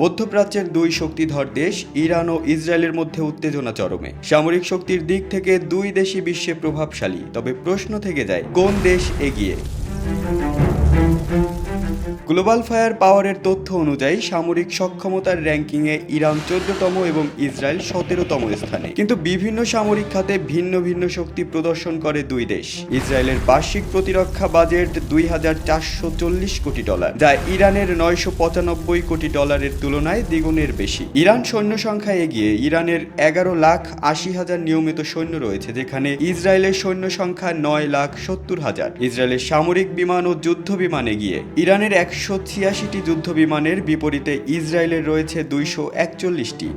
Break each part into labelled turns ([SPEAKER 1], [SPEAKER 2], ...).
[SPEAKER 1] মধ্যপ্রাচ্যের দুই শক্তিধর দেশ, ইরান ও ইসরায়েলের মধ্যে উত্তেজনা চরমে। সামরিক শক্তির দিক থেকে দুই দেশই বিশ্বে প্রভাবশালী, তবে প্রশ্ন থেকে যায়, কোন দেশ এগিয়ে? গ্লোবাল ফায়ার পাওয়ারের তথ্য অনুযায়ী, সামরিক সক্ষমতার র্যাঙ্কিংয়ে ইরান চোদ্দতম এবং ইসরায়েল সতেরোতম স্থানে। কিন্তু বিভিন্ন সামরিক খাতে ভিন্ন ভিন্ন শক্তি প্রদর্শন করে দুই দেশ। ইসরায়েলের বার্ষিক প্রতিরক্ষা বাজেট দুই হাজার চারশো চল্লিশ কোটি ডলার, যা ইরানের নয়শো পঁচানব্বই কোটি ডলারের তুলনায় দ্বিগুণের বেশি। ইরান সৈন্য সংখ্যা এগিয়ে ইরানের এগারো লাখ আশি হাজার নিয়মিত সৈন্য রয়েছে, যেখানে ইসরায়েলের সৈন্য সংখ্যা নয় লাখ সত্তর হাজার। ইসরায়েলের সামরিক বিমান ও যুদ্ধ বিমানে গিয়ে ইরানের একশো ছিয়াশিটি যুদ্ধ বিমানের বিপরীতে ইসরায়েলের রয়েছে দুইশো একচল্লিশটি।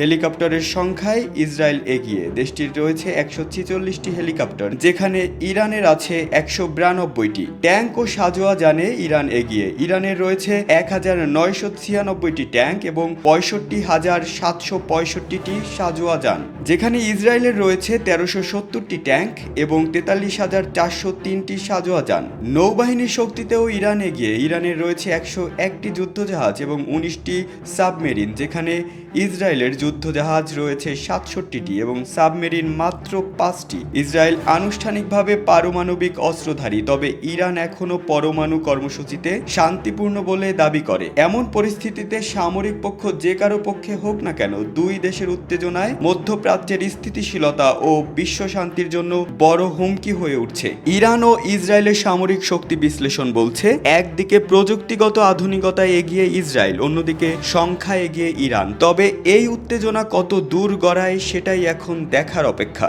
[SPEAKER 1] হেলিকপ্টারের সংখ্যায় ইসরায়েল এগিয়ে। দেশটির রয়েছে একশো ছিচল্লিশটি হেলিকপ্টার, যেখানে ইরানের আছে একশো বিরানব্বইটি। ট্যাঙ্ক ও সাজোয়া জানে ইরান এগিয়ে। ইরানের রয়েছে এক হাজার নয়শো ছিয়ানব্বইটি ট্যাঙ্ক এবং পঁয়ষট্টি হাজার সাতশো পঁয়ষট্টিটি সাজোয়া যান। যেখানে ইসরায়েলের রয়েছে তেরোশো সত্তরটি ট্যাঙ্ক এবং তেতাল্লিশ হাজার চারশো তিনটি সাজোয়া যান। নৌবাহিনীর শক্তিতেও ইরান এগিয়ে। ইরানের রয়েছে একশো একটি যুদ্ধজাহাজ এবং উনিশটি সাবমেরিন, যেখানে ইসরায়েলের যুদ্ধজাহাজ রয়েছে সাতষট্টিটি এবং সাবমেরিন মাত্র পাঁচটি। ইসরায়েল আনুষ্ঠানিকভাবে পারমাণবিক অস্ত্রধারী, তবে ইরান এখনও পরমাণু কর্মসূচিতে শান্তিপূর্ণ বলে দাবি করে। এমন পরিস্থিতিতে সামরিক পক্ষ যে কারও পক্ষে হোক না কেন, দুই দেশের উত্তেজনায় মধ্যপ্রাচ্যের স্থিতিশীলতা ও বিশ্ব শান্তির জন্য বড় হুমকি হয়ে উঠছে। ইরান ও ইসরায়েলের সামরিক শক্তি বিশ্লেষণ বলছে, একদিকে প্রযুক্তিগত আধুনিকতায় এগিয়ে ইসরায়েল, অন্যদিকে সংখ্যা এগিয়ে ইরান। তবে এই উত্তেজনা কত দূর গড়ায় সেটাই এখন দেখার অপেক্ষা।